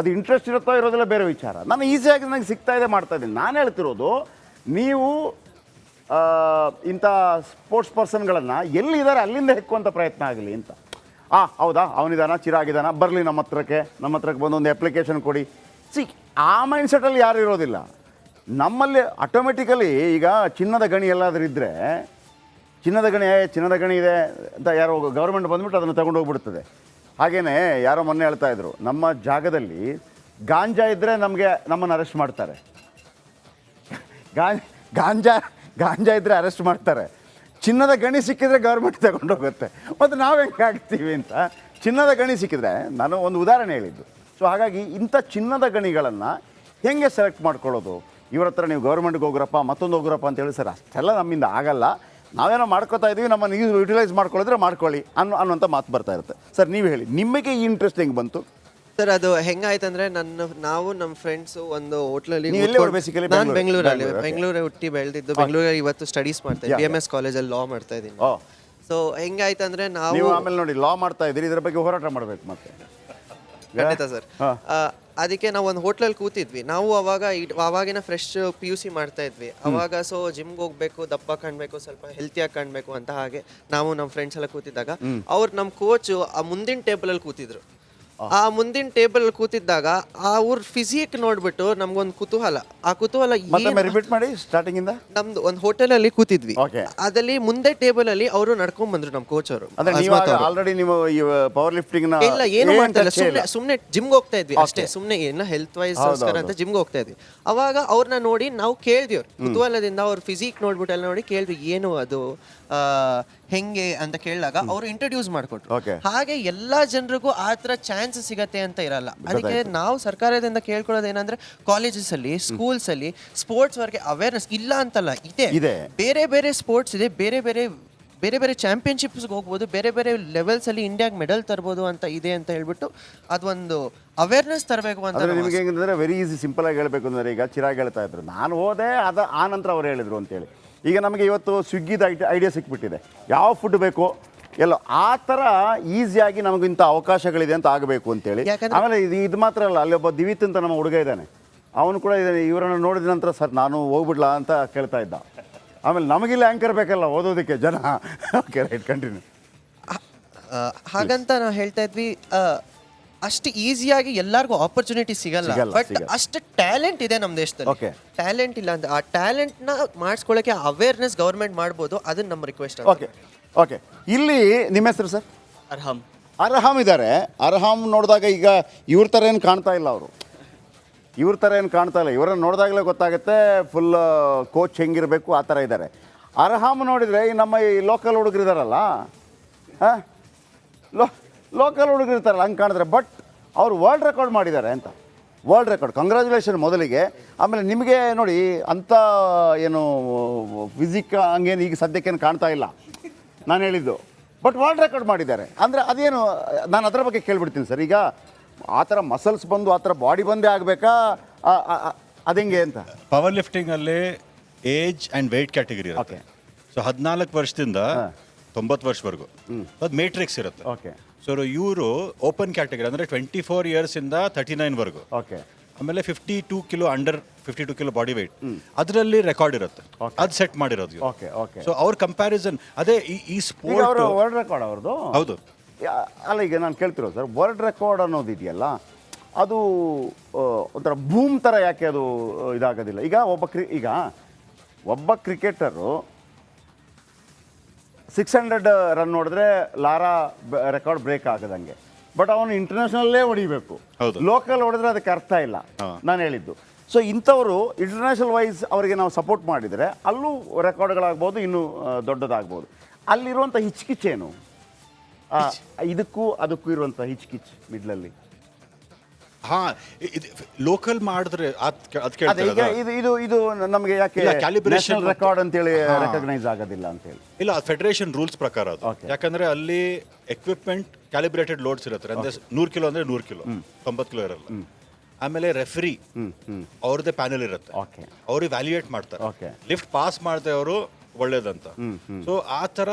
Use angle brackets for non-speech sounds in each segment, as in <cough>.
ಅದು ಇಂಟ್ರೆಸ್ಟ್ ಇರುತ್ತೋ ಇರೋದಿಲ್ಲ ಬೇರೆ ವಿಚಾರ. ನಾನು ಈಸಿಯಾಗಿ ನನಗೆ ಸಿಗ್ತಾ ಇದೆ, ಮಾಡ್ತಾ ಇದ್ದೀನಿ. ನಾನು ಹೇಳ್ತಿರೋದು, ನೀವು ಇಂಥ ಸ್ಪೋರ್ಟ್ಸ್ ಪರ್ಸನ್ಗಳನ್ನು ಎಲ್ಲಿದ್ದಾರೆ ಅಲ್ಲಿಂದ ಹೆಕ್ಕುವಂಥ ಪ್ರಯತ್ನ ಆಗಲಿ ಅಂತ. ಆ, ಹೌದಾ? ಅವನಿದಾನ, ಚಿರಾಗಿದಾನ, ಬರಲಿ ನಮ್ಮ ಹತ್ರಕ್ಕೆ ನಮ್ಮ ಹತ್ರಕ್ಕೆ ಬಂದು ಒಂದು ಅಪ್ಲಿಕೇಶನ್ ಕೊಡಿ. ಸಿ, ಆ ಮೈಂಡ್ಸೆಟಲ್ಲಿ ಯಾರು ಇರೋದಿಲ್ಲ. ನಮ್ಮಲ್ಲಿ ಆಟೋಮೆಟಿಕಲಿ ಈಗ ಚಿನ್ನದ ಗಣಿ ಎಲ್ಲಾದರೂ ಇದ್ದರೆ ಚಿನ್ನದ ಗಣಿ ಚಿನ್ನದ ಗಣಿ ಇದೆ ಅಂತ ಯಾರೋ ಗೌರ್ಮೆಂಟ್ ಬಂದ್ಬಿಟ್ಟು ಅದನ್ನು ತಗೊಂಡು ಹೋಗ್ಬಿಡ್ತದೆ ಹಾಗೆಯೇ ಯಾರೋ ಮೊನ್ನೆ ಹೇಳ್ತಾ ಇದ್ರು, ನಮ್ಮ ಜಾಗದಲ್ಲಿ ಗಾಂಜಾ ಇದ್ದರೆ ನಮಗೆ ನಮ್ಮನ್ನು ಅರೆಸ್ಟ್ ಮಾಡ್ತಾರೆ. ಗಾಂಜ್, ಗಾಂಜಾ ಇದ್ದರೆ ಅರೆಸ್ಟ್ ಮಾಡ್ತಾರೆ. ಚಿನ್ನದ ಗಣಿ ಸಿಕ್ಕಿದ್ರೆ ಗೌರ್ಮೆಂಟ್ ತಗೊಂಡೋಗುತ್ತೆ. ಮತ್ತು ನಾವು ಹೆಂಗೆ ಆಗ್ತೀವಿ ಅಂತ, ಚಿನ್ನದ ಗಣಿ ಸಿಕ್ಕಿದ್ರೆ ನಾನು ಒಂದು ಉದಾಹರಣೆ ಹೇಳಿದ್ದು. ಸೊ ಹಾಗಾಗಿ ಇಂಥ ಚಿನ್ನದ ಗಣಿಗಳನ್ನು ಹೆಂಗೆ ಸೆಲೆಕ್ಟ್ ಮಾಡ್ಕೊಳ್ಳೋದು? ಇವ್ರ ಹತ್ರ ನೀವು ಗೌರ್ಮೆಂಟ್ಗೆ ಹೋಗ್ರಪ್ಪ, ಮತ್ತೊಂದು ಹೋಗ್ರಪ್ಪ ಅಂತ ಹೇಳಿ ಸರ್, ಅಷ್ಟೆಲ್ಲ ನಮ್ಮಿಂದ ಆಗಲ್ಲ. ನಾವೇನೋ ಮಾಡ್ಕೋತಾ ಇದ್ದೀವಿ ನಮ್ಮನ್ನು ಯೂಸ್ ಯುಟಿಲೈಸ್ ಮಾಡ್ಕೊಳ್ಳಿದ್ರೆ ಮಾಡ್ಕೊಳ್ಳಿ ಅನ್ನೋ ಅನ್ನೋಂಥ ಮಾತು ಬರ್ತಾ ಇರುತ್ತೆ. ಸರ್ ನೀವು ಹೇಳಿ ನಿಮಗೆ ಈ ಇಂಟ್ರೆಸ್ಟ್ ಹೆಂಗೆ ಬಂತು? ಸರ್ ಅದು ಹೆಂಗಾಯ್ತಂದ್ರೆ ನನ್ನ ನಾವು ನಮ್ಮ ಫ್ರೆಂಡ್ಸ್ ಒಂದು ಹೋಟ್ಲಲ್ಲಿ ನೀವು ಎಲ್ಲಿ ಅವ್ರು basically? ನಾನು ಬೆಂಗಳೂರಲ್ಲಿ ಬೆಂಗಳೂರಲ್ಲಿ ಹುಟ್ಟಿ ಬೆಳೆದಿದ್ದು ಬೆಂಗಳೂರಲ್ಲಿ ಇವತ್ತು ಸ್ಟಡೀಸ್ ಮಾಡ್ತಾ ಇದ್ದೀನಿ. ಬಿ ಎಂ ಎಸ್ ಕಾಲೇಜಲ್ಲಿ ಲಾ ಮಾಡ್ತಾ ಇದ್ದೀನಿ. ಓ ಸೊ ಹೆಂಗಾಯ್ತಂದ್ರೆ ನಾವು ನೀವು ಆಮೇಲೆ ನೋಡಿ ಲಾ ಮಾಡ್ತಾ ಇದ್ದೀರಿ ಇದ್ರ ಬಗ್ಗೆ ಹೋರಾಟ ಮಾಡಬೇಕು ಮತ್ತೆ. ಖಂಡಿತ ಸರ್. ಅದಕ್ಕೆ ನಾವು ಒಂದು ಹೋಟ್ಲಲ್ಲಿ ಕೂತಿದ್ವಿ. ನಾವು ಅವಾಗ ಅವಾಗಿನ ಫ್ರೆಶ್ ಪಿ ಯು ಸಿ ಮಾಡ್ತಾ ಇದ್ವಿ. ಅವಾಗ ಸೊ ಜಿಮ್ಗೆ ಹೋಗ್ಬೇಕು ದಪ್ಪ ಕಾಣ್ಬೇಕು ಸ್ವಲ್ಪ ಹೆಲ್ತಿಯಾಗಿ ಕಾಣ್ಬೇಕು ಅಂತ ಹಾಗೆ ನಾವು ನಮ್ಮ ಫ್ರೆಂಡ್ಸ್ ಎಲ್ಲ ಕೂತಿದ್ದಾಗ ಅವ್ರು ನಮ್ಮ ಕೋಚ್ ಆ ಮುಂದಿನ ಟೇಬಲಲ್ಲಿ ಕೂತಿದ್ರು. ಆ ಮುಂದಿನ ಟೇಬಲ್ ಕೂತಿದ್ದಾಗ ಆ ಊರ್ ಫಿಸಿಕ್ ನೋಡ್ಬಿಟ್ಟು ನಮ್ಗೊಂದು ಕುತೂಹಲ. ಆ ಕುತೂಹಲ ರಿಪೀಟ್ ಮಾಡಿ ಸ್ಟಾರ್ಟಿಂಗಿಂದ ನಮ್ದು ಒಂದು ಹೋಟೆಲಲ್ಲಿ ಕೂತಿದ್ವಿ. Okay. ಅದಲ್ಲಿ ಮುಂದೆ ಟೇಬಲ್ ಅಲ್ಲಿ ಅವರು ನಡ್ಕೊಂಡ್ ಬಂದ್ರು ನಮ್ ಕೋಚ್ ಅವರು ಅಂದ್ರೆ ನೀವು ಆಲ್ರೆಡಿ ನೀವು ಪವರ್ ಲಿಫ್ಟಿಂಗ್ನ ಇಲ್ಲ ಏನು ಏನ್ ಸುಮ್ನೆ ಇಲ್ಲ. ಜಿಮ್ಗೆ ಹೋಗ್ತಾ ಇದ್ವಿ ಅಷ್ಟೇ. ಸುಮ್ನೆ ಏನ ಹೆಲ್ತ್ ವೈಸ್ ಗೋಸ್ಕರ ಅಂತ ಜಿಮ್ಗೆ ಹೋಗ್ತಾ ಇದ್ವಿ. ಅವಾಗ ಅವ್ರನ್ನ ನೋಡಿ ನಾವು ಕೇಳ್ದಿವ್ರು. ಅವ್ರು ಕುತೂಹಲದಿಂದ ಅವ್ರ ಫಿಸಿಕ್ ನೋಡ್ಬಿಟ್ಟು ಎಲ್ಲ ನೋಡಿ ಕೇಳಿದ್ವಿ ಏನು ಅದು ಆ, ಹೆಂಗೆ ಅಂತ ಕೇಳಿದಾಗ ಅವರು ಇಂಟ್ರೊಡ್ಯೂಸ್ ಮಾಡಿಕೊಟ್ರು. Okay. ಹಾಗೆ ಎಲ್ಲಾ ಜನರಿಗೂ ಆ ಥರ ಚಾನ್ಸ್ ಸಿಗತ್ತೆ ಅಂತ ಇರಲ್ಲ. ಅದಕ್ಕೆ ನಾವು ಸರ್ಕಾರದಿಂದ ಕೇಳ್ಕೊಳ್ಳೋದು ಏನಂದ್ರೆ ಕಾಲೇಜಸ್ ಅಲ್ಲಿ ಸ್ಕೂಲ್ಸ್ ಅಲ್ಲಿ ಸ್ಪೋರ್ಟ್ಸ್ ವರ್ಗೆ ಅವೇರ್ನೆಸ್ ಇಲ್ಲ ಅಂತಲ್ಲ ಇದೆ. ಇದೆ. ಬೇರೆ ಬೇರೆ ಸ್ಪೋರ್ಟ್ಸ್ ಇದೆ ಬೇರೆ ಬೇರೆ ಬೇರೆ ಬೇರೆ ಚಾಂಪಿಯನ್ಶಿಪ್ಸ್ಗೆ ಹೋಗ್ಬೋದು ಬೇರೆ ಬೇರೆ ಲೆವೆಲ್ಸ್ ಅಲ್ಲಿ ಇಂಡಿಯಾಗೆ ಮೆಡಲ್ ತರ್ಬೋದು ಅಂತ ಇದೆ ಅಂತ ಹೇಳ್ಬಿಟ್ಟು ಅದೊಂದು ಅವೇರ್ನೆಸ್ ತರಬೇಕು ಅಂತ ನಮ್ಮ ನಿಮಗೆ ಹೆಂಗಂದ್ರೆ ವೆರಿ ಈಸಿ ಸಿಂಪಲ್ ಆಗಿ ಹೇಳ್ಬೇಕು ಅಂದ್ರೆ ಈಗ ಚಿರಾಗ್ ಹೇಳ್ತಾ ಇದ್ರು. ನಾನು ಹೋದೆ ಅದ ಆ ನಂತರ ಅವ್ರು ಹೇಳಿದ್ರು ಅಂತೇಳಿ ಈಗ ನಮಗೆ ಇವತ್ತು ಸ್ವಿಗ್ಗಿದ ಐಡಿಯಾ ಸಿಕ್ಬಿಟ್ಟಿದೆ. ಯಾವ ಫುಡ್ ಬೇಕು ಎಲ್ಲೋ ಆ ಥರ ಈಸಿಯಾಗಿ ನಮಗಿಂತ ಅವಕಾಶಗಳಿದೆ ಅಂತ ಆಗಬೇಕು ಅಂತೇಳಿ. ಆಮೇಲೆ ಇದು ಇದು ಮಾತ್ರ ಅಲ್ಲ ಅಲ್ಲಿ ಒಬ್ಬ ದಿವಿತ್ ಅಂತ ನಮ್ಮ ಹುಡುಗ ಇದ್ದಾನೆ. ಅವನು ಕೂಡ ಇದ್ದಾನೆ ಇವರನ್ನು ನೋಡಿದ ನಂತರ ಸರ್ ನಾನು ಹೋಗ್ಬಿಡ್ಲಾ ಅಂತ ಕೇಳ್ತಾ ಇದ್ದ. ಆಮೇಲೆ ನಮಗಿಲ್ಲ ಆ್ಯಂಕರ್ ಬೇಕಲ್ಲ ಓದೋದಕ್ಕೆ ಜನ. ಓಕೆ ರೈಟ್ ಕಂಟಿನ್ಯೂ ಹಾಗಂತ ನಾವು ಹೇಳ್ತಾ ಇದ್ವಿ ಅಷ್ಟು ಈಸಿಯಾಗಿ ಎಲ್ಲರಿಗೂ ಆಪರ್ಚುನಿಟಿ ಸಿಗಲ್ಲ. ಸಿಗಲ್ಲ, ಬಟ್ ಸಿಗಲ್ಲ. ಅಷ್ಟು ಟ್ಯಾಲೆಂಟ್ ಇದೆ ನಮ್ಮ ದೇಶದಲ್ಲಿ. Okay. ಟ್ಯಾಲೆಂಟ್ ಇಲ್ಲ ಅಂತ ಆ ಟ್ಯಾಲೆಂಟ್ನ ಮಾಡಿಸ್ಕೊಳ್ಳೋಕೆ ಅವೇರ್ನೆಸ್ ಗೌರ್ಮೆಂಟ್ ಮಾಡ್ಬೋದು ಅದನ್ನ ನಮ್ಮ ರಿಕ್ವೆಸ್ಟ್ ಓಕೆ ಓಕೆ ಇಲ್ಲಿ ನಿಮ್ಮ ಹೆಸರು ಸರ್? ಅರ್ಹಂ. ಅರ್ಹಾಮ್ ಇದ್ದಾರೆ. ಅರ್ಹಾಮ್ ನೋಡಿದಾಗ ಈಗ ಇವ್ರ ಥರ ಏನು ಕಾಣ್ತಾ ಇಲ್ಲ ಅವರು. ಇವ್ರ ಥರ ಏನು ಕಾಣ್ತಾ ಇಲ್ಲ. ಇವರನ್ನು ನೋಡಿದಾಗಲೇ ಗೊತ್ತಾಗುತ್ತೆ ಫುಲ್ ಕೋಚ್ ಹೆಂಗಿರಬೇಕು ಆ ಥರ ಇದ್ದಾರೆ. ಅರ್ಹಾಮ್ ನೋಡಿದರೆ ಈ ನಮ್ಮ ಈ ಲೋಕಲ್ ಹುಡುಗರು ಇದ್ದಾರಲ್ಲ ಹಾಂ ಲೋ ಲೋಕಲ್ ಹುಡುಗರು ಇರ್ತಾರಲ್ಲ ಹಂಗೆ ಕಾಣಿದ್ರೆ ಬಟ್ ಅವರು ವರ್ಲ್ಡ್ ರೆಕಾರ್ಡ್ ಮಾಡಿದ್ದಾರೆ ಅಂತ. ವರ್ಲ್ಡ್ ರೆಕಾರ್ಡ್ ಕಂಗ್ರ್ಯಾಚುಲೇಷನ್ ಮೊದಲಿಗೆ. ಆಮೇಲೆ ನಿಮಗೆ ನೋಡಿ ಅಂಥ ಏನು ಫಿಸಿಕ್ ಹಂಗೇನು ಈಗ ಸದ್ಯಕ್ಕೇನು ಕಾಣ್ತಾ ಇಲ್ಲ. ನಾನು ಹೇಳಿದ್ದು. ಬಟ್ ವರ್ಲ್ಡ್ ರೆಕಾರ್ಡ್ ಮಾಡಿದ್ದಾರೆ. ಅಂದರೆ ಅದೇನು ನಾನು ಅದರ ಬಗ್ಗೆ ಕೇಳ್ಬಿಡ್ತೀನಿ ಸರ್. ಈಗ ಆ ಥರ ಮಸಲ್ಸ್ ಬಂದು ಆ ಥರ ಬಾಡಿ ಬಂದೇ ಆಗಬೇಕಾ? ಅದೆಂಗೆ ಅಂತ? Power ಲಿಫ್ಟಿಂಗಲ್ಲಿ age and weight category okay. So ಹದಿನಾಲ್ಕು ವರ್ಷದಿಂದ ತೊಂಬತ್ತು ವರ್ಷವರೆಗೂ. ಅದು ಮೇಟ್ರಿಕ್ಸ್ ಇರುತ್ತೆ. ಓಕೆ ಸೊ ಇವರು ಓಪನ್ ಕ್ಯಾಟಗರಿ ಅಂದರೆ ಟ್ವೆಂಟಿ ಫೋರ್ ಇಯರ್ಸ್ ಇಂದ ತರ್ಟಿ ನೈನ್ ವರ್ಗು. ಓಕೆ ಆಮೇಲೆ fifty two kilo under fifty two kilo body weight ಅದರಲ್ಲಿ ರೆಕಾರ್ಡ್ ಇರುತ್ತೆ. ಅದು ಸೆಟ್ ಮಾಡಿರೋದು ಓಕೆ ಓಕೆ ಸೊ ಅವ್ರ ಕಂಪ್ಯಾರಿಸನ್ ಅದೇ ಈ ಈ ಸ್ಪೋರ್ಟ್ ಅವರು ವರ್ಲ್ಡ್ ರೆಕಾರ್ಡ್ ಅವ್ರದ್ದು? ಹೌದು. ಅಲ್ಲ ಈಗ ನಾನು ಕೇಳ್ತಿರೋದು ಸರ್ ವರ್ಲ್ಡ್ ರೆಕಾರ್ಡ್ ಅನ್ನೋದು ಇದೆಯಲ್ಲ ಅದು ಒಂಥರ ಭೂಮ್ ಥರ ಯಾಕೆ ಅದು ಇದಾಗೋದಿಲ್ಲ. ಈಗ ಒಬ್ಬ ಕ್ರಿ ಈಗ ಒಬ್ಬ ಕ್ರಿಕೆಟರು ಸಿಕ್ಸ್ ಹಂಡ್ರೆಡ್ ರನ್ ನೋಡಿದ್ರೆ ಲಾರಾ ರೆಕಾರ್ಡ್ ಬ್ರೇಕ್ ಆಗದಂಗೆ. ಬಟ್ ಅವನು ಇಂಟರ್ನ್ಯಾಷನಲ್ಲೇ ಹೊಡಿಬೇಕು. ಹೌದು. ಲೋಕಲ್ ಹೊಡೆದ್ರೆ ಅದಕ್ಕೆ ಅರ್ಥ ಇಲ್ಲ ನಾನು ಹೇಳಿದ್ದು. ಸೊ ಇಂಥವರು ಇಂಟರ್ನ್ಯಾಷನಲ್ ವೈಸ್ ಅವರಿಗೆ ನಾವು ಸಪೋರ್ಟ್ ಮಾಡಿದರೆ ಅಲ್ಲೂ ರೆಕಾರ್ಡ್ಗಳಾಗ್ಬೋದು ಇನ್ನೂ ದೊಡ್ಡದಾಗ್ಬೋದು. ಅಲ್ಲಿರುವಂಥ ಹಿಚ್ಕಿಚ್ಚೇನು? ಆ, ಇದಕ್ಕೂ ಅದಕ್ಕೂ ಇರುವಂಥ ಹಿಚ್ಕಿಚ್ ಮಿಡ್ಲಲ್ಲಿ ಹಾ ಲೋಕಲ್ ಮಾಡಿದ್ರೆ ಅದ್ ಈಗ ಇದು ಇದು ಇದು ನಮಗೆ ಯಾಕೆ ಕ್ಯಾಲಿಬ್ರೇಷನ್ calibration ನ್ಯಾಷನಲ್ ರೆಕಾರ್ಡ್ ಅಂತೇಳಿ. ರೆಕಗ್ನೈಸ್ ಆಗೋದಿಲ್ಲ ಅಂತೇಳಿ. ಇಲ್ಲ ಫೆಡರೇಷನ್ ರೂಲ್ಸ್ ಪ್ರಕಾರ ಅದು. ಯಾಕಂದ್ರೆ ಅಲ್ಲಿ ಎಕ್ವಿಪ್ಮೆಂಟ್ ಕ್ಯಾಲಿಬ್ರೇಟೆಡ್ ಲೋಡ್ಸ್ ಇರುತ್ತೆ. ಅಂದ್ರೆ ನೂರು ಕಿಲೋ ಅಂದ್ರೆ ನೂರು ಕಿಲೋ. ತೊಂಬತ್ತು ಕಿಲೋ ಇರಲ್ಲ. ಆಮೇಲೆ ರೆಫ್ರಿ ಅವ್ರದ್ದೇ ಪ್ಯಾನೆಲ್ ಇರುತ್ತೆ. ಓಕೆ ಅವರು ವ್ಯಾಲ್ಯೂಯೇಟ್ ಮಾಡ್ತಾರೆ. Okay. ಲಿಫ್ಟ್ ಪಾಸ್ ಮಾಡ್ದೆ ಅವರು ಒಳ್ಳೇದಂತ. ಸೊ ಆ ಥರ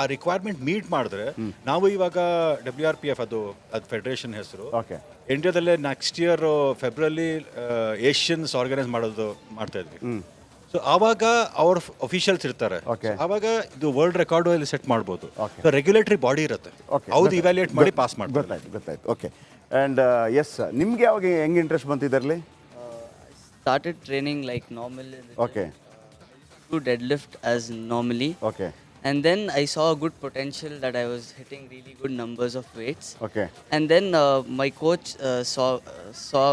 ಆ ರಿಕ್ವೈರ್ಮೆಂಟ್ ಮೀಟ್ ಮಾಡಿದ್ರೆ ನಾವು ಇವಾಗ ಡಬ್ಲ್ಯೂ ಆರ್ ಪಿ ಎಫ್ ಅದು ಅದು ಫೆಡರೇಷನ್ ಹೆಸರು. Okay ಇಂಡಿಯಾದಲ್ಲೇ next year February Asians organise ಮಾಡೋದು ಮಾಡ್ತಾ ಇದ್ವಿ. ಸೊ ಆವಾಗ ಅವ್ರ ಅಫಿಷಿಯಲ್ಸ್ ಇರ್ತಾರೆ. Okay. ಆವಾಗ ಇದು ವರ್ಲ್ಡ್ ರೆಕಾರ್ಡ್ ಅಲ್ಲಿ ಸೆಟ್ ಮಾಡ್ಬೋದು. Okay. ಸೊ ರೆಗ್ಯುಲೇಟರಿ ಬಾಡಿ ಇರುತ್ತೆ. Okay. ಅವ್ರು ಇವ್ಯಾಲ್ಯೂಯೇಟ್ ಮಾಡಿ ಪಾಸ್ ಮಾಡ್ತಾರೆ. ಗೊತ್ತಾಯ್ತು. ಗೊತ್ತಾಯ್ತು. ಓಕೆ ಆ್ಯಂಡ್ ಎಸ್ ನಿಮಗೆ ಯಾವಾಗ ಹೆಂಗೆ ಇಂಟ್ರೆಸ್ಟ್ ಬಂತು started started training like normal in the gym. Okay deadlift as normally. Okay and then i saw a good potential that i was hitting really good numbers of weights okay and then uh, my coach uh, saw uh, saw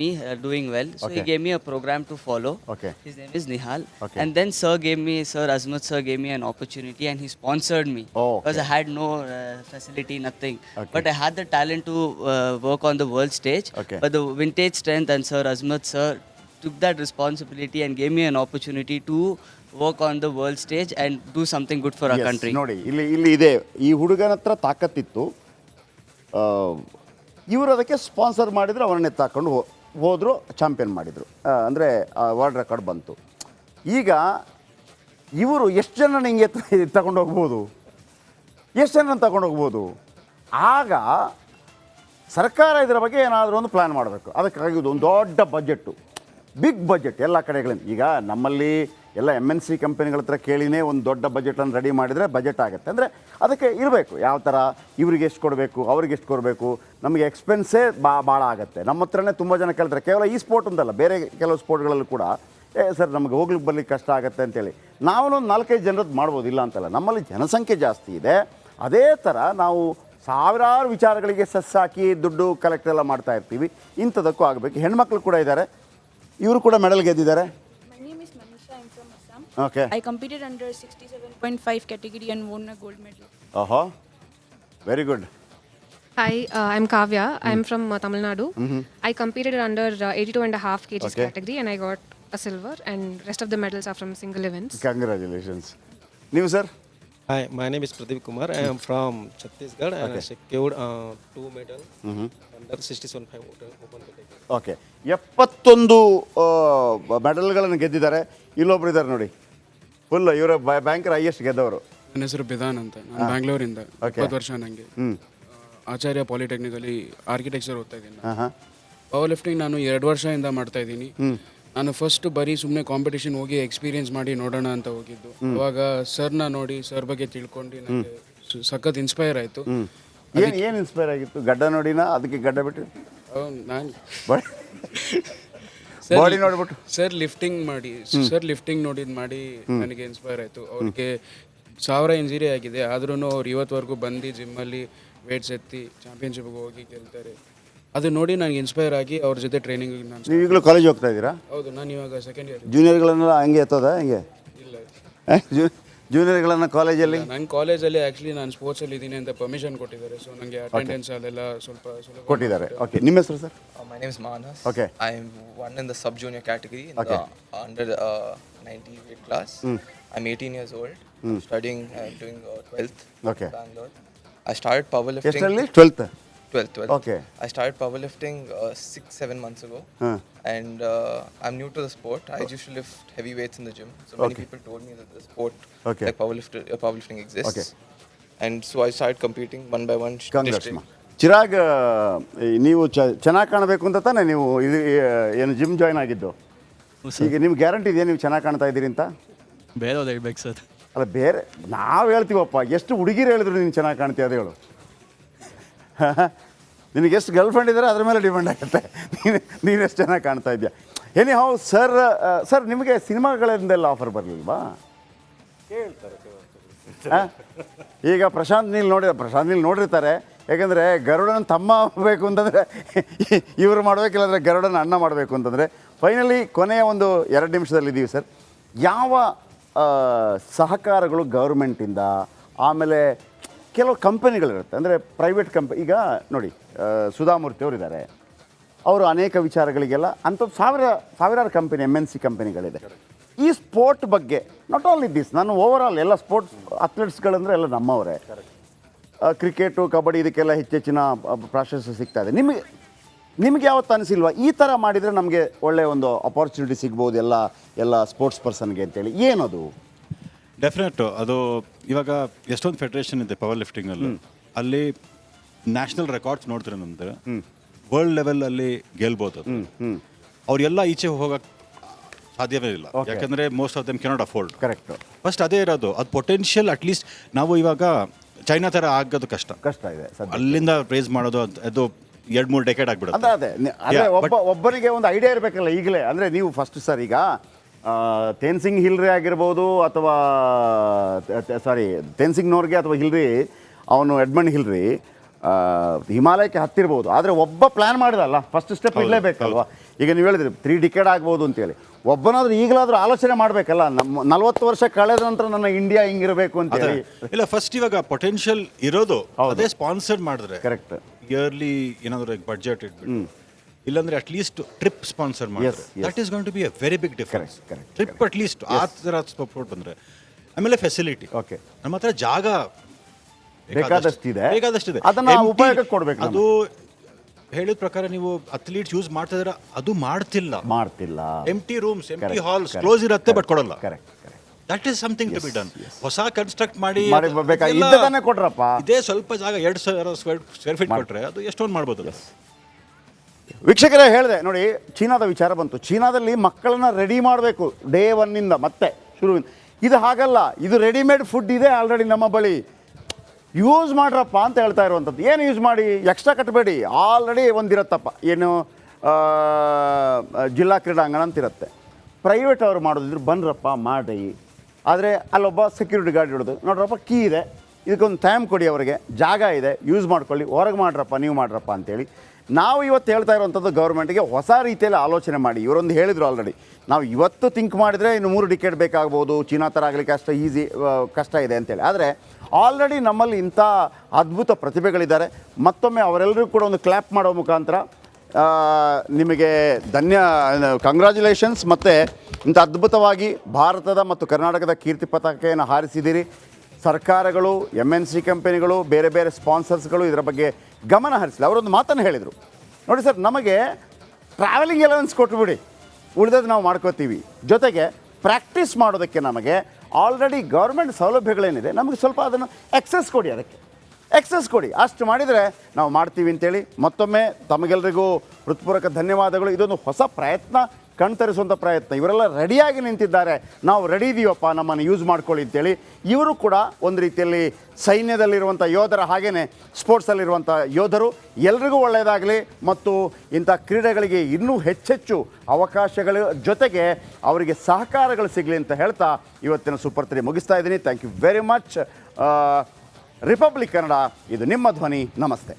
me uh, doing well so he Okay. gave me a program to follow Okay. his name is nihal Okay. and then sir gave me sir azmat sir gave me an opportunity and he sponsored me Oh, because okay. i had no uh, facility nothing Okay. but i had the talent to uh, work on the world stage Okay. but the vintage strength and sir azmat sir took that responsibility and gave me an opportunity to on the world stage and do something good for our Yes, country. ನೋಡಿ ಇಲ್ಲಿ ಇಲ್ಲಿ ಇದೆ. ಈ ಹುಡುಗನ ಹತ್ರ ತಾಕತ್ತಿತ್ತು. ಇವರು ಅದಕ್ಕೆ sponsor ಮಾಡಿದ್ರು ಅವರನ್ನೇ ತಾಕೊಂಡು ಹೋ ಹೋದರು ಚಾಂಪಿಯನ್ ಮಾಡಿದರು. ಅಂದರೆ ವರ್ಲ್ಡ್ ರೆಕಾರ್ಡ್ ಬಂತು. ಈಗ ಇವರು ಎಷ್ಟು ಜನ ಹಿಂಗೆ ತಗೊಂಡು ಹೋಗ್ಬೋದು? ಎಷ್ಟು ಜನ ತಗೊಂಡು ಹೋಗ್ಬೋದು? ಆಗ ಸರ್ಕಾರ ಇದರ ಬಗ್ಗೆ ಏನಾದರೂ ಒಂದು ಪ್ಲ್ಯಾನ್ ಮಾಡಬೇಕು. ಅದಕ್ಕಾಗಿ ಇದು ಒಂದು ದೊಡ್ಡ ಬಜೆಟ್ಟು ಬಿಗ್ ಬಜೆಟ್ ಎಲ್ಲ ಕಡೆಗಳಿಂದ. ಈಗ ನಮ್ಮಲ್ಲಿ ಎಲ್ಲ ಎಂ ಎನ್ ಸಿ ಕಂಪನಿಗಳ ಹತ್ರ ಕೇಳಿನೇ ಒಂದು ದೊಡ್ಡ ಬಜೆಟನ್ನು ರೆಡಿ ಮಾಡಿದರೆ ಬಜೆಟ್ ಆಗುತ್ತೆ. ಅಂದರೆ ಅದಕ್ಕೆ ಇರಬೇಕು. ಯಾವ ಥರ ಇವ್ರಿಗೆ ಎಷ್ಟು ಕೊಡಬೇಕು? ಅವ್ರಿಗೆ ಎಷ್ಟು ಕೊಡಬೇಕು? ನಮಗೆ ಎಕ್ಸ್ಪೆನ್ಸೇ ಬಾ ಭಾಳ ಆಗುತ್ತೆ. ನಮ್ಮ ಹತ್ರನೇ ತುಂಬ ಜನ ಕೇಳ್ತಾರೆ. ಕೇವಲ ಈ ಸ್ಪೋರ್ಟ್ ಅಂತಲ್ಲ ಬೇರೆ ಕೆಲವು ಸ್ಪೋರ್ಟ್ಗಳಲ್ಲೂ ಕೂಡ, ಏ, ಸರ್, ನಮಗೆ ಹೋಗ್ಲಿಕ್ಕೆ ಬರ್ಲಿಕ್ಕೆ ಕಷ್ಟ ಆಗುತ್ತೆ ಅಂತೇಳಿ. ನಾವು ಒಂದು ನಾಲ್ಕೈದು ಜನರದ್ದು ಮಾಡ್ಬೋದು, ಇಲ್ಲ ಅಂತಲ್ಲ. ನಮ್ಮಲ್ಲಿ ಜನಸಂಖ್ಯೆ ಜಾಸ್ತಿ ಇದೆ. ಅದೇ ಥರ ನಾವು ಸಾವಿರಾರು ವಿಚಾರಗಳಿಗೆ ಸಸ್ ಹಾಕಿ ದುಡ್ಡು ಕಲೆಕ್ಟ್ ಎಲ್ಲ ಮಾಡ್ತಾ ಇರ್ತೀವಿ. ಇಂಥದಕ್ಕೂ ಆಗಬೇಕು. ಹೆಣ್ಮಕ್ಳು ಕೂಡ ಇದ್ದಾರೆ. ಇವರು ಕೂಡ ಮೆಡಲ್ ಗೆದ್ದಿದ್ದಾರೆ My name is Manisha. I'm okay I competed under 67.5 category and won a gold medal. Uh huh. Very good. Hi, uh, I'm Kavya. I'm from uh, Tamil Nadu. I competed under uh, 82 and a half kgs Okay. category and I got a silver and rest of the medals are from single events. Congratulations. ನೀವು sir Hi, my name is Pradeep Kumar. I am from Chhattisgarh and I secured uh, two medal under 67.5 open open category. Okay ಎಪ್ಪತ್ತೊಂದು ಮೆಡಲ್ಗಳನ್ನು ಗೆದ್ದಿದ್ದಾರೆ ಇಲ್ಲೊಬ್ರು ಇದ್ದಾರೆ ನೋಡಿ full ಇವರ banker highest ಗೆದ್ದವರು. ನನ್ನ ಹೆಸರು ಬಿಧಾನ್ ಅಂತ. ನಾನು ಬ್ಯಾಂಗ್ಳೂರಿಂದ. ಇಪ್ಪತ್ತು ವರ್ಷ ನನಗೆ ಆಚಾರ್ಯ ಪಾಲಿಟೆಕ್ನಿಕಲ್ಲಿ ಆರ್ಕಿಟೆಕ್ಚರ್ ಓದ್ತಾ ಇದ್ದೀನಿ. ಪವರ್ ಲಿಫ್ಟಿಂಗ್ ನಾನು ಎರಡು ವರ್ಷದಿಂದ ಮಾಡ್ತಾ ಇದ್ದೀನಿ. ನಾನು ಫಸ್ಟ್ ಬರೀ ಸುಮ್ಮನೆ ಕಾಂಪಿಟೇಷನ್ ಹೋಗಿ ಎಕ್ಸ್ಪೀರಿಯನ್ಸ್ ಮಾಡಿ ನೋಡೋಣ ಅಂತ ಹೋಗಿದ್ದು. ಅವಾಗ ಸರ್ನ ನೋಡಿ ಸರ್ ಬಗ್ಗೆ ತಿಳ್ಕೊಂಡು ನನಗೆ ಸಖತ್ ಇನ್ಸ್ಪೈರ್ ಆಯಿತು. ಏನು ಏನು ಇನ್ಸ್ಪೈರ್ ಆಗಿತ್ತು? ಗಡ್ಡ ನೋಡಿನ ಅದಕ್ಕೆ ಗಡ್ಡ ಬಿಟ್ಟು? ನಾನು <laughs> ಬಾಡಿ ನೋಡ್ಬಿಟ್ಟು. ಸರ್ ಲಿಫ್ಟಿಂಗ್ ಮಾಡಿ ಸರ್ ಲಿಫ್ಟಿಂಗ್ ನೋಡಿದ್ ಮಾಡಿ ನನಗೆ ಇನ್ಸ್ಪೈರ್ ಆಯಿತು. ಅವ್ರಿಗೆ ಸಾವಿರ ಇಂಜುರಿ ಆಗಿದೆ. ಆದ್ರೂ ಅವ್ರು ಇವತ್ತವರೆಗೂ ಬಂದು ಜಿಮ್ಮಲ್ಲಿ ವೇಟ್ಸ್ ಎತ್ತಿ ಚಾಂಪಿಯನ್ಶಿಪ್ಗೆ ಹೋಗಿ ಗೆಲ್ತಾರೆ. ಅದು ನೋಡಿ ನನಗೆ ಇನ್ಸ್ಪೈರ್ ಆಗಿ ಅವ್ರ ಜೊತೆ ಟ್ರೈನಿಂಗ್ ನಾನು ನೀವು ಈಗಲೂ ಕಾಲೇಜ್ ಹೋಗ್ತಾ ಇದ್ದೀರಾ? ಹೌದು ನಾನು ಇವಾಗ ಸೆಕೆಂಡ್ ಇಯರ್ ಜೂನಿಯರ್ಗಳನ್ನೆಲ್ಲ ಹಂಗೆ ಎತ್ತೋದ? ಹಂಗೆ? ಇಲ್ಲ. ಜೂನಿಯರ್ಗಳನ್ನು ಕಾಲೇಜಲ್ಲಿ ನಂಗೆ ಕಾಲೇಜಲ್ಲಿ ಆ್ಯಕ್ಚುಲಿ ನಾನು ಸ್ಪೋರ್ಟ್ಸಲ್ಲಿ ಇದ್ದೀನಿ ಅಂತ ಪರ್ಮಿಷನ್ ಕೊಟ್ಟಿದ್ದಾರೆ ಸೊ ನನಗೆ ಅಟೆಂಡೆನ್ಸ್ ಅಲ್ಲೆಲ್ಲ ಸ್ವಲ್ಪ ಕೊಟ್ಟಿದ್ದಾರೆ ಓಕೆ ನಿಮ್ಮ ಹೆಸರು sir Uh, my name is Manas. Okay. I'm one in the sub junior category in Okay. the under uh, 90 weight class. I'm 18 years old. I'm studying, uh, doing uh, 12th Okay. Bangalore. I started powerlifting. ಎಷ್ಟರಲ್ಲಿ twelfth 12th, 12th. Okay. I started powerlifting uh, six, seven months ago. Huh. And uh, I'm new to the sport. I used to lift heavy weights in the gym. So many Okay. people told me that the sport, Okay. like powerlift, uh, powerlifting exists. Okay. And so I started competing one by one. sh- Congress district. Chirag ಈ ನೀವು ಚ ಚೆನ್ನಾಗಿ ಕಾಣಬೇಕು ಅಂತ ತಾನೇ ನೀವು ಇದು ಈ, ಏನು ಜಿಮ್ ಜಾಯ್ನ್ ಆಗಿದ್ದು ಈಗ ನಿಮ್ಗೆ ಗ್ಯಾರಂಟಿ ಇದೆಯಾ ನೀವು ಚೆನ್ನಾಗಿ ಕಾಣ್ತಾ ಇದ್ದೀರಿ ಅಂತ ಬೇರೆಯವ್ರು ಹೇಳ್ಬೇಕು ಸರ್ ಅಲ್ಲ ಬೇರೆ ನಾವು ಹೇಳ್ತೀವಪ್ಪ ಎಷ್ಟು ಹುಡುಗಿರು ಹೇಳಿದ್ರು ನೀನು ಚೆನ್ನಾಗಿ ಕಾಣ್ತೀಯ ಅದು ಹೇಳು ನಿನಗೆ ಎಷ್ಟು ಗರ್ಲ್ ಫ್ರೆಂಡ್ ಇದ್ದಾರೆ ಅದ್ರ ಮೇಲೆ ಡಿಪೆಂಡ್ ಆಗುತ್ತೆ. ನೀನು ನೀನು ಎಷ್ಟು ಚೆನ್ನಾಗಿ ಕಾಣ್ತಾ ಇದೆಯಾ ಎನಿ ಹೌ ಸರ್ ಸರ್ ನಿಮಗೆ ಸಿನಿಮಾಗಳಿಂದೆಲ್ಲ ಆಫರ್ ಬರಲಿಲ್ವಾ? ಕೇಳ್ತಾರೆ ಈಗ ಪ್ರಶಾಂತ್ ನೀಲ್ ನೋಡಿ ಪ್ರಶಾಂತ್ ನೀಲ್ ನೋಡಿರ್ತಾರೆ. ಯಾಕಂದರೆ ಗರುಡನ ತಮ್ಮ ಬೇಕು ಅಂತಂದರೆ ಇವರು ಮಾಡಬೇಕಿಲ್ಲಾಂದರೆ ಗರುಡನ ಅಣ್ಣ ಮಾಡಬೇಕು ಅಂತಂದರೆ ಫೈನಲಿ ಕೊನೆಯ ಒಂದು ಎರಡು ನಿಮಿಷದಲ್ಲಿ ಇದ್ದೀವಿ ಸರ್ ಯಾವ ಸಹಕಾರಗಳು ಗೌರ್ಮೆಂಟಿಂದ ಆಮೇಲೆ ಕೆಲವು ಕಂಪನಿಗಳಿರುತ್ತೆ ಅಂದರೆ ಪ್ರೈವೇಟ್ ಕಂಪ ಈಗ ನೋಡಿ ಸುಧಾಮೂರ್ತಿ ಅವರಿದ್ದಾರೆ. ಅವರು ಅನೇಕ ವಿಚಾರಗಳಿಗೆಲ್ಲ ಅಂಥದ್ದು ಸಾವಿರ ಸಾವಿರಾರು ಕಂಪನಿ ಎಂ ಎನ್ ಸಿ ಕಂಪನಿಗಳಿದೆ. ಈ ಸ್ಪೋರ್ಟ್ ಬಗ್ಗೆ ನಾಟ್ ಓನ್ಲಿ ದಿಸ್ ನಾನು ಓವರ್ ಆಲ್ ಎಲ್ಲ ಸ್ಪೋರ್ಟ್ಸ್ ಅಥ್ಲೆಟ್ಸ್ಗಳಂದರೆ ಎಲ್ಲ ನಮ್ಮವರೇ. ಕ್ರಿಕೆಟು ಕಬಡ್ಡಿ ಇದಕ್ಕೆಲ್ಲ ಹೆಚ್ಚೆಚ್ಚಿನ ಪ್ರಾಶಸ್ತ್ಯ ಸಿಗ್ತಾ ಇದೆ. ನಿಮಗೆ ನಿಮಗೆ ಯಾವತ್ತು ಅನಿಸಿಲ್ವಾ? ಈ ಥರ ಮಾಡಿದರೆ ನಮಗೆ ಒಳ್ಳೆಯ ಒಂದು ಅಪಾರ್ಚುನಿಟಿ ಸಿಗ್ಬೋದು ಎಲ್ಲ ಎಲ್ಲ ಸ್ಪೋರ್ಟ್ಸ್ ಪರ್ಸನ್ಗೆ ಅಂತೇಳಿ. ಏನದು? ಡೆಫಿನೆಟ್ ಅದು ಇವಾಗ ಎಷ್ಟೊಂದು ಫೆಡರೇಷನ್ ಇದೆ ಪವರ್ ಲಿಫ್ಟಿಂಗ್ ಅಲ್ಲಿ ಅಲ್ಲಿ ನ್ಯಾಷನಲ್ ರೆಕಾರ್ಡ್ಸ್ ನೋಡ್ತಾರೆ ನಮ್ದು? ವರ್ಲ್ಡ್ ಲೆವೆಲ್ ಅಲ್ಲಿ ಗೆಲ್ಬೋದು ಅದು. ಅವ್ರೆಲ್ಲ ಈಚೆ ಹೋಗಕ್ ಸಾಧ್ಯವೇ ಇಲ್ಲ. ಯಾಕಂದ್ರೆ most of them cannot afford correct first ಅದೇ ಇರೋದು. ಅದು ಪೊಟೆನ್ಷಿಯಲ್ ಅಟ್ಲೀಸ್ಟ್ ನಾವು ಇವಾಗ ಚೈನಾ ಥರ ಆಗೋದು ಕಷ್ಟ. ಕಷ್ಟ ಇದೆ ಸದ್ಯ ಅಲ್ಲಿಂದ ಪ್ರೇಸ್ ಮಾಡೋದು ಅದ್- ಅದು ಎರಡು ಮೂರು ಡೆಕೆಡ್ ಅಂದ್ರೆ ಆಗ್ಬಿಡುತ್ತೆ. ಅದೇ ನಿ- ಅದೇ Yeah, ಒಬ್ಬ ಒಬ್ಬರಿಗೆ ಒಂದು ಐಡಿಯಾ ಇರಬೇಕಲ್ಲ ಈಗಲೇ. ಅಂದ್ರೆ ನೀವು ಫಸ್ಟ್ ಸರ್ ಈಗ ತೇನ್ಸಿಂಗ್ ಹಿಲ್ರಿ ಆಗಿರ್ಬೋದು ಅಥವಾ ಸಾರಿ ತೇನ್ಸಿಂಗ್ನವ್ರಿಗೆ ಅಥವಾ ಹಿಲ್ರಿ ಅವನು ಎಡ್ಮಂಡ್ ಹಿಲ್ರಿ ಹಿಮಾಲಯಕ್ಕೆ ಹತ್ತಿರ್ಬೋದು. ಆದರೆ ಒಬ್ಬ ಪ್ಲ್ಯಾನ್ ಮಾಡಿದಲ್ಲ. ಫಸ್ಟ್ ಸ್ಟೆಪ್ ಇರಲೇಬೇಕಲ್ವಾ? ಈಗ ನೀವು ಹೇಳಿದ್ರಿ ತ್ರೀ ಡಿಕೆಡ್ ಆಗ್ಬೋದು ಅಂತೇಳಿ. ಒಬ್ಬನಾದ್ರೂ ಈಗಲಾದರೂ ಆಲೋಚನೆ ಮಾಡಬೇಕಲ್ಲ. ನಮ್ಮ ನಲ್ವತ್ತು ವರ್ಷ ಕಳೆದ ನಂತರ ನನ್ನ ಇಂಡಿಯಾ ಹಿಂಗಿರಬೇಕು ಅಂತ ಹೇಳಿ ಇಲ್ಲ ಫಸ್ಟ್ ಇವಾಗ ಪೊಟೆನ್ಷಿಯಲ್ ಇರೋದು ಅದೇ ಸ್ಪಾನ್ಸರ್ ಮಾಡಿದ್ರೆ. ಕರೆಕ್ಟ್ ಇಯರ್ಲಿ ಏನಾದರೂ ಬಡ್ಜೆಟ್ ಇಟ್ಬಿಟ್ಟು. ಇಲ್ಲಾಂದ್ರೆ ಅಟ್ ಲೀಸ್ಟ್ ಟ್ರಿಪ್ ಸ್ಪಾನ್ಸರ್ ಮಾಡಿದ್ರೆ Yes, yes. That is going to be a very big difference Correct, correct, trip at least ಆ ಥರ ಸಪೋರ್ಟ್ ಬಂದ್ರೆ. ಆಮೇಲೆ ಫೆಸಿಲಿಟಿ Okay. ನಮ್ಮ ಹತ್ರ ಜಾಗ ಬೇಕಾದಷ್ಟಿದೆ. ಬೇಕಾದಷ್ಟಿದೆ. ಅದನ್ನ Empty- ಉಪಯೋಗಕ್ಕೆ ಕೊಡ್ಬೇಕು ಅದು ಹೇಳಿದ ಪ್ರಕಾರ ನೀವು ಅಥ್ಲೀಟ್ಸ್ ಯೂಸ್ ಮಾಡ್ತಾ ಇದ್ರೆ ಅದು ಮಾಡ್ತಿಲ್ಲ. ಮಾಡ್ತಿಲ್ಲ. Empty rooms empty Correct, halls correct, close ಇರುತ್ತೆ ಬಟ್ ಕೊಡಲ್ಲ. Correct correct that is something to be done ಹೊಸ ಕನ್ಸ್ಟ್ರಕ್ಟ್ ಮಾಡಿ ಮಾಡಿ ಬೇಕಾ-. ಇದೇ ಸ್ವಲ್ಪ ಜಾಗ ಎರಡು ಸಾವಿರ ಸ್ಕ್ವೇರ್ ಸ್ಕ್ವೇರ್ ಫೀಟ್ ಕೊಟ್ರೆ ಅದು ಎಷ್ಟೊಂದು ಮಾಡ್ಬೋದು. ವೀಕ್ಷಕರೇ ಹೇಳಿದೆ, ನೋಡಿ, ಚೀನಾದ ವಿಚಾರ ಬಂತು. ಚೀನಾದಲ್ಲಿ ಮಕ್ಕಳನ್ನ ರೆಡಿ ಮಾಡಬೇಕು ಡೇ ಒನ್ನಿಂದ ಮತ್ತೆ ಶುರುವಿಂದ. ಇದು ಹಾಗಲ್ಲ, ಇದು ರೆಡಿಮೇಡ್ ಫುಡ್ ಇದೆ ಆಲ್ರೆಡಿ ನಮ್ಮ ಬಳಿ. ಯೂಸ್ ಮಾಡ್ರಪ್ಪ ಅಂತ ಹೇಳ್ತಾ ಇರುವಂಥದ್ದು. ಏನು ಯೂಸ್ ಮಾಡಿ? ಎಕ್ಸ್ಟ್ರಾ ಕಟ್ಟಬೇಡಿ ಆಲ್ರೆಡಿ ಒಂದಿರತ್ತಪ್ಪ. ಏನು ಜಿಲ್ಲಾ ಕ್ರೀಡಾಂಗಣ ಅಂತಿರುತ್ತೆ. ಪ್ರೈವೇಟ್ ಅವರು ಮಾಡೋದಿದ್ರು ಬನ್ರಪ್ಪ ಮಾಡಿ. ಆದರೆ ಅಲ್ಲೊಬ್ಬ ಸೆಕ್ಯೂರಿಟಿ ಗಾರ್ಡ್ ಇಡೋದು ನೋಡ್ರಪ್ಪ ಕೀ ಇದೆ. ಇದಕ್ಕೊಂದು ಟೈಮ್ ಕೊಡಿ ಅವರಿಗೆ. ಜಾಗ ಇದೆ. ಯೂಸ್ ಮಾಡ್ಕೊಳ್ಳಿ. ಹೊರಗೆ ಮಾಡ್ರಪ್ಪ, ನೀವು ಮಾಡ್ರಪ್ಪ ಅಂತೇಳಿ. ನಾವು ಇವತ್ತು ಹೇಳ್ತಾ ಇರುವಂಥದ್ದು ಗೌರ್ಮೆಂಟ್ಗೆ ಹೊಸ ರೀತಿಯಲ್ಲಿ ಆಲೋಚನೆ ಮಾಡಿ. ಇವರೊಂದು ಹೇಳಿದರು ಆಲ್ರೆಡಿ ನಾವು ಇವತ್ತು ಥಿಂಕ್ ಮಾಡಿದರೆ ಇನ್ನು ಮೂರು ಡಿಕೆಟ್ ಬೇಕಾಗ್ಬೋದು. ಚೀನಾ ಥರ ಆಗಲಿಕ್ಕೆ ಅಷ್ಟು ಈಸಿ ಕಷ್ಟ ಇದೆ ಅಂತೇಳಿ. ಆದರೆ ಆಲ್ರೆಡಿ ನಮ್ಮಲ್ಲಿ ಇಂಥ ಅದ್ಭುತ ಪ್ರತಿಭೆಗಳಿದ್ದಾರೆ. ಮತ್ತೊಮ್ಮೆ ಅವರೆಲ್ಲರಿಗೂ ಕೂಡ ಒಂದು ಕ್ಲ್ಯಾಪ್ ಮಾಡೋ ಮುಖಾಂತರ ನಿಮಗೆ ಧನ್ಯ ಕಂಗ್ರ್ಯಾಚುಲೇಷನ್ಸ್ ಮತ್ತು ಇಂಥ ಅದ್ಭುತವಾಗಿ ಭಾರತದ ಮತ್ತು ಕರ್ನಾಟಕದ ಕೀರ್ತಿ ಪತಾಕೆಯನ್ನು ಹಾರಿಸಿದ್ದೀರಿ. ಸರ್ಕಾರಗಳು ಎಂ ಎನ್ ಸಿ ಕಂಪನಿಗಳು, ಬೇರೆ ಬೇರೆ ಸ್ಪಾನ್ಸರ್ಸ್ಗಳು ಇದರ ಬಗ್ಗೆ ಗಮನ ಹರಿಸಲಿ ಅವರೊಂದು ಮಾತನ್ನು ಹೇಳಿದರು. ನೋಡಿ ಸರ್, ನಮಗೆ ಟ್ರಾವೆಲಿಂಗ್ ಎಲೆವೆನ್ಸ್ ಕೊಟ್ಟುಬಿಡಿ ಉಳಿದದ್ದು ನಾವು ಮಾಡ್ಕೋತೀವಿ. ಜೊತೆಗೆ ಪ್ರಾಕ್ಟೀಸ್ ಮಾಡೋದಕ್ಕೆ ನಮಗೆ ಆಲ್ರೆಡಿ ಗೌರ್ಮೆಂಟ್ ಸೌಲಭ್ಯಗಳೇನಿದೆ, ನಮಗೆ ಸ್ವಲ್ಪ ಅದನ್ನು ಎಕ್ಸೆಸ್ ಕೊಡಿ ಅದಕ್ಕೆ. ಎಕ್ಸೆಸ್ ಕೊಡಿ. ಅಷ್ಟು ಮಾಡಿದರೆ ನಾವು ಮಾಡ್ತೀವಿ ಅಂತೇಳಿ ಮತ್ತೊಮ್ಮೆ ತಮಗೆಲ್ಲರಿಗೂ ಹೃತ್ಪೂರ್ವಕ ಧನ್ಯವಾದಗಳು. ಇದೊಂದು ಹೊಸ ಪ್ರಯತ್ನ. ಕಣ್ತರಿಸುವಂಥ ಪ್ರಯತ್ನ. ಇವರೆಲ್ಲ ರೆಡಿಯಾಗಿ ನಿಂತಿದ್ದಾರೆ. ನಾವು ರೆಡಿ ಇದೀವಪ್ಪ ನಮ್ಮನ್ನು ಯೂಸ್ ಮಾಡ್ಕೊಳ್ಳಿ ಅಂತೇಳಿ. ಇವರು ಕೂಡ ಒಂದು ರೀತಿಯಲ್ಲಿ ಸೈನ್ಯದಲ್ಲಿರುವಂಥ ಯೋಧರ ಹಾಗೆಯೇ ಸ್ಪೋರ್ಟ್ಸಲ್ಲಿರುವಂಥ ಯೋಧರು. ಎಲ್ರಿಗೂ ಒಳ್ಳೆಯದಾಗಲಿ ಮತ್ತು ಇಂಥ ಕ್ರೀಡೆಗಳಿಗೆ ಇನ್ನೂ ಹೆಚ್ಚೆಚ್ಚು ಅವಕಾಶಗಳ ಜೊತೆಗೆ ಅವರಿಗೆ ಸಹಕಾರಗಳು ಸಿಗಲಿ ಅಂತ ಹೇಳ್ತಾ ಇವತ್ತಿನ ಸೂಪರ್ ತ್ರೀ ಮುಗಿಸ್ತಾ ಇದ್ದೀನಿ. Thank you very much republic Kannada ಇದು ನಿಮ್ಮ ಧ್ವನಿ. ನಮಸ್ತೆ.